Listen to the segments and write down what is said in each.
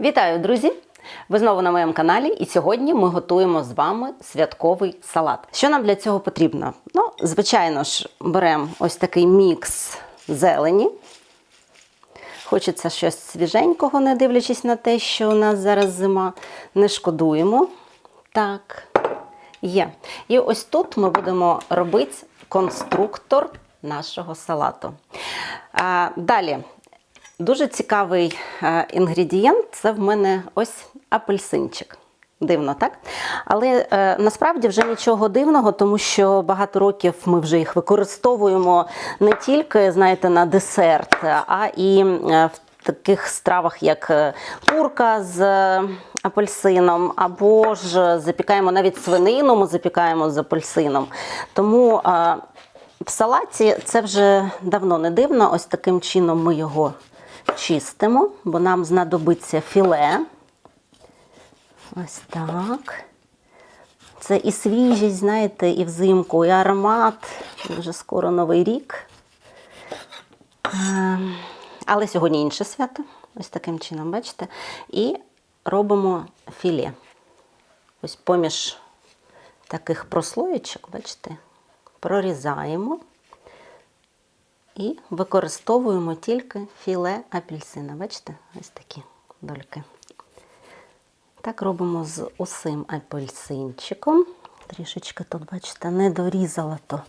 Вітаю, друзі! Ви знову на моєму каналі, і сьогодні ми готуємо з вами святковий салат. Що нам для цього потрібно? Ну, звичайно ж, беремо ось такий мікс зелені. Хочеться щось свіженького, не дивлячись на те, що у нас зараз зима. Не шкодуємо. Так, є. І ось тут ми будемо робити конструктор нашого салату. А, далі. Дуже цікавий е, інгредієнт це в мене ось апельсинчик. Дивно, так? Але е, насправді вже нічого дивного, тому що багато років ми вже їх використовуємо не тільки, знаєте, на десерт, а і е, в таких стравах, як е, курка з апельсином, або ж запікаємо навіть свинину, ми запікаємо з апельсином. Тому е, в салаті це вже давно не дивно. Ось таким чином ми його чистимо, бо нам знадобиться філе. Ось так. Це і свіжість, знаєте, і взимку, і аромат. Вже скоро новий рік. Е, Але сьогодні інше свято. Ось таким чином, бачите? І робимо філе. Ось поміж таких прослоєчок, бачите, прорізаємо і використовуємо тільки філе апельсина. Бачите? Ось такі дольки. Так робимо з усім апельсинчиком. Трішечки тут, бачите, не дорізала, то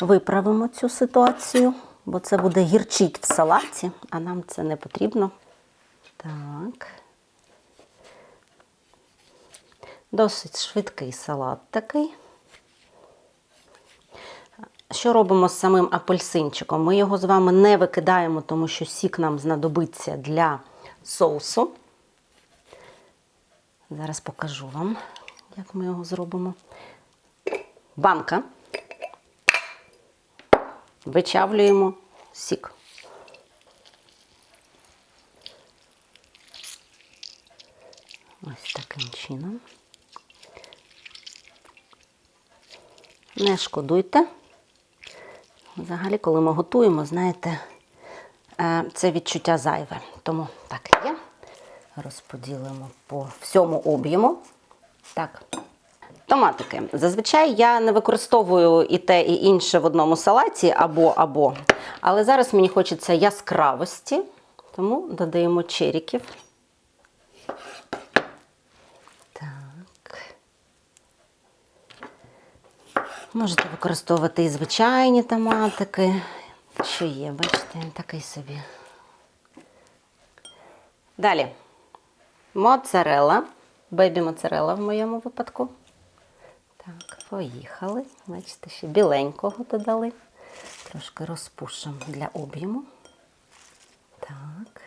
виправимо цю ситуацію, бо це буде гірчить в салаті, а нам це не потрібно. Так. Досить швидкий салат такий. Що робимо з самим апельсинчиком? Ми його з вами не викидаємо, тому що сік нам знадобиться для соусу. Зараз покажу вам, як ми його зробимо. Банка. Вичавлюємо сік. Ось таким чином. Не шкодуйте. Взагалі, коли ми готуємо, знаєте, е, це відчуття зайве. Тому так є. Розподілимо по всьому об'єму. Так. Томатики. Зазвичай я не використовую і те, і інше в одному салаті або-або. Але зараз мені хочеться яскравості, тому додаємо черіків. Можете використовувати і звичайні томатики. Що є, бачите, він такий собі. Далі. Моцарелла. Бебі моцарелла в моєму випадку. Так, поїхали. Бачите, ще біленького додали. Трошки розпушимо для об'єму. Так.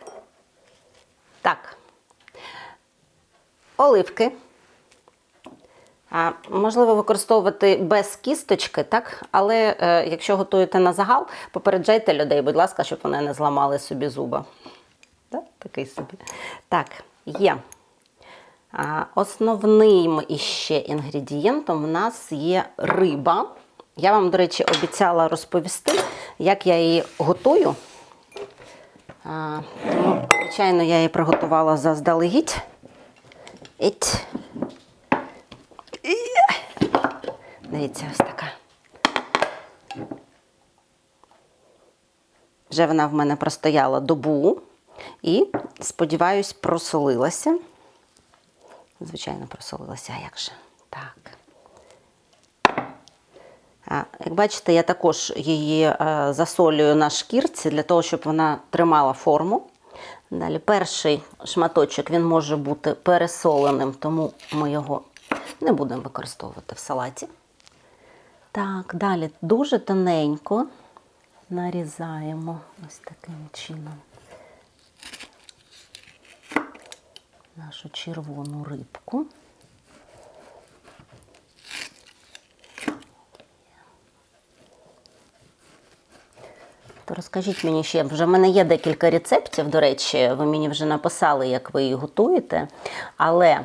Так. Оливки. Можливо, використовувати без кісточки, так? але е, якщо готуєте на загал, попереджайте людей, будь ласка, щоб вони не зламали собі зуба. Так? Такий собі. Так, є. А, Основним іще інгредієнтом в нас є риба. Я вам, до речі, обіцяла розповісти, як я її готую. А, звичайно, я її приготувала заздалегідь. Іть. Дивіться, ось така. Вже вона в мене простояла добу і, сподіваюсь, просолилася. Звичайно, просолилася, а як же? Так. А, Як бачите, я також її е, засолюю на шкірці для того, щоб вона тримала форму. Далі перший шматочок він може бути пересоленим, тому ми його не будемо використовувати в салаті. Так, далі дуже тоненько нарізаємо ось таким чином нашу червону рибку. То розкажіть мені ще, вже в мене є декілька рецептів, до речі, ви мені вже написали, як ви її готуєте. Але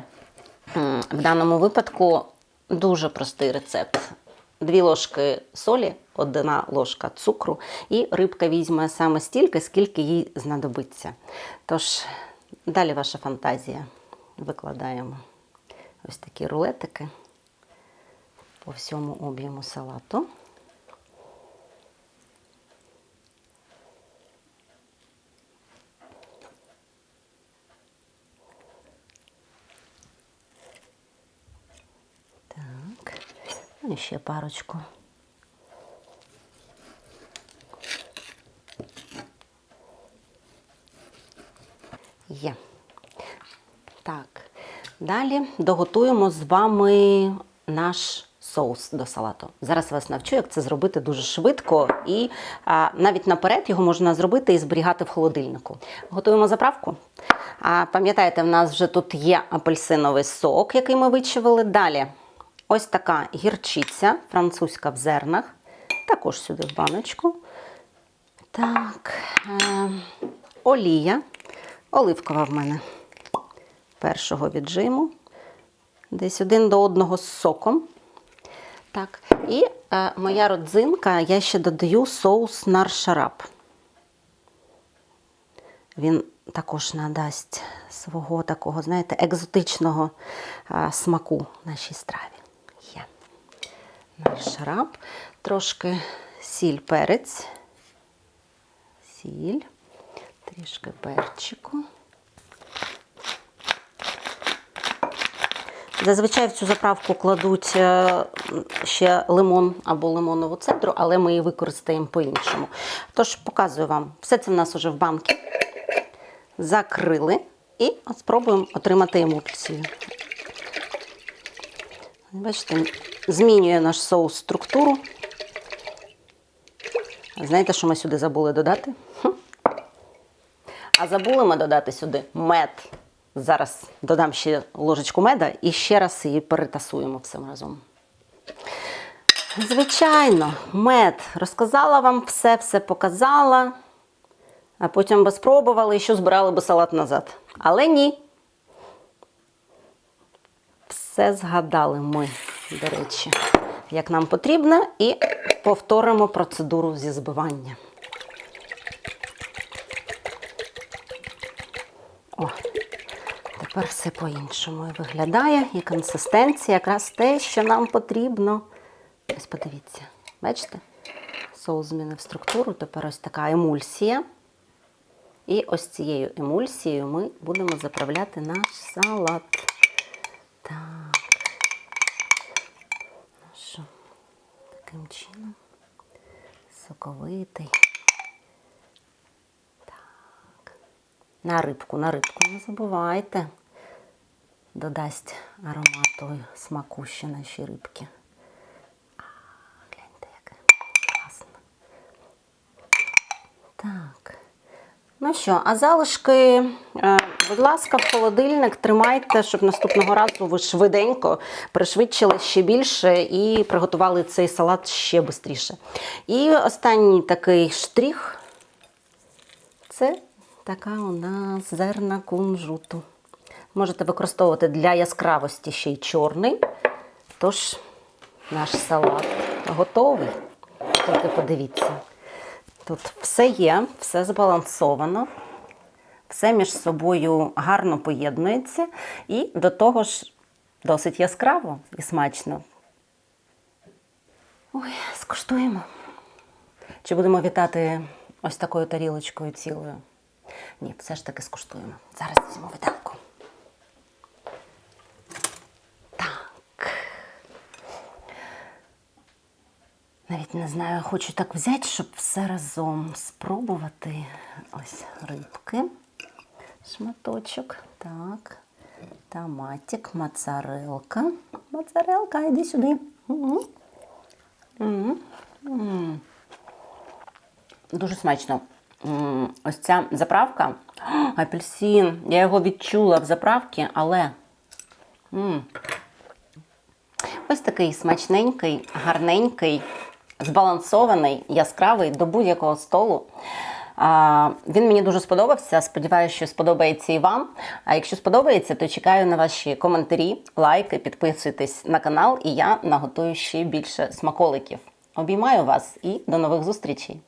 в даному випадку дуже простий рецепт. Дві ложки солі, одна ложка цукру, і рибка візьме саме стільки, скільки їй знадобиться. Тож, далі ваша фантазія. Викладаємо ось такі рулетики по всьому об'єму салату. І ще парочку. Є. Так. Далі доготуємо з вами наш соус до салату. Зараз вас навчу, як це зробити дуже швидко, і а, навіть наперед його можна зробити і зберігати в холодильнику. Готуємо заправку. А, пам'ятаєте, в нас вже тут є апельсиновий сок, який ми вичавили. Далі ось така гірчиця, французька в зернах. Також сюди в баночку. Так, е, олія. Оливкова в мене першого віджиму. Десь один до одного з соком. Так. І е, моя родзинка, я ще додаю соус наршарап. Він також надасть свого такого, знаєте, екзотичного е, смаку нашій страві. Є. Наршарап. Трошки сіль, перець. Сіль. Трішки перчику. Зазвичай в цю заправку кладуть е, ще лимон або лимонову цедру, але ми її використаємо по-іншому. Тож показую вам, все це в нас вже в банки. Закрили і спробуємо отримати емульсію. Бачите, змінює наш соус структуру. Знаєте, що ми сюди забули додати? А забули ми додати сюди мед. Зараз додам ще ложечку меда і ще раз її перетасуємо всім разом. Звичайно, мед. Розказала вам все, все показала, а потім би спробували і що збирали би салат назад. Але ні. Все згадали ми, до речі, як нам потрібно, і повторимо процедуру зі збивання. О, тепер все по-іншому виглядає, і консистенція якраз те, що нам потрібно. Ось подивіться, бачите? Соус змінив структуру, тепер ось така емульсія. І ось цією емульсією ми будемо заправляти наш салат. Так. Ну що, таким чином. Соковитий. Так. На рибку, на рибку не забувайте. Додасть аромату смаку ще наші рибки. А, гляньте, яке класно. Так. Ну що, а залишки, е, будь ласка, в холодильник тримайте, щоб наступного разу ви швиденько пришвидшили ще більше і приготували цей салат ще швидше. І останній такий штрих це така у нас зерна кунжуту. Можете використовувати для яскравості ще й чорний. Тож наш салат готовий. Тільки подивіться. Тут все є, все збалансовано, все між собою гарно поєднується і до того ж досить яскраво і смачно. Ой, скуштуємо. Чи будемо вітати ось такою тарілочкою цілою? Ні, все ж таки скуштуємо. Зараз візьму виделку. Навіть не знаю, хочу так взяти, щоб все разом спробувати. Ось рибки, шматочок. Так. Томатик, моцарелка. Моцарелка, йди сюди. Дуже смачно. Ось ця заправка. Апельсин. Я його відчула в заправці, але. Ось такий смачненький, гарненький, збалансований, яскравий до будь-якого столу. Він мені дуже сподобався. Сподіваюся, що сподобається і вам. А якщо сподобається, то чекаю на ваші коментарі, лайки, підписуйтесь на канал, і я наготую ще більше смаколиків. Обіймаю вас і до нових зустрічей!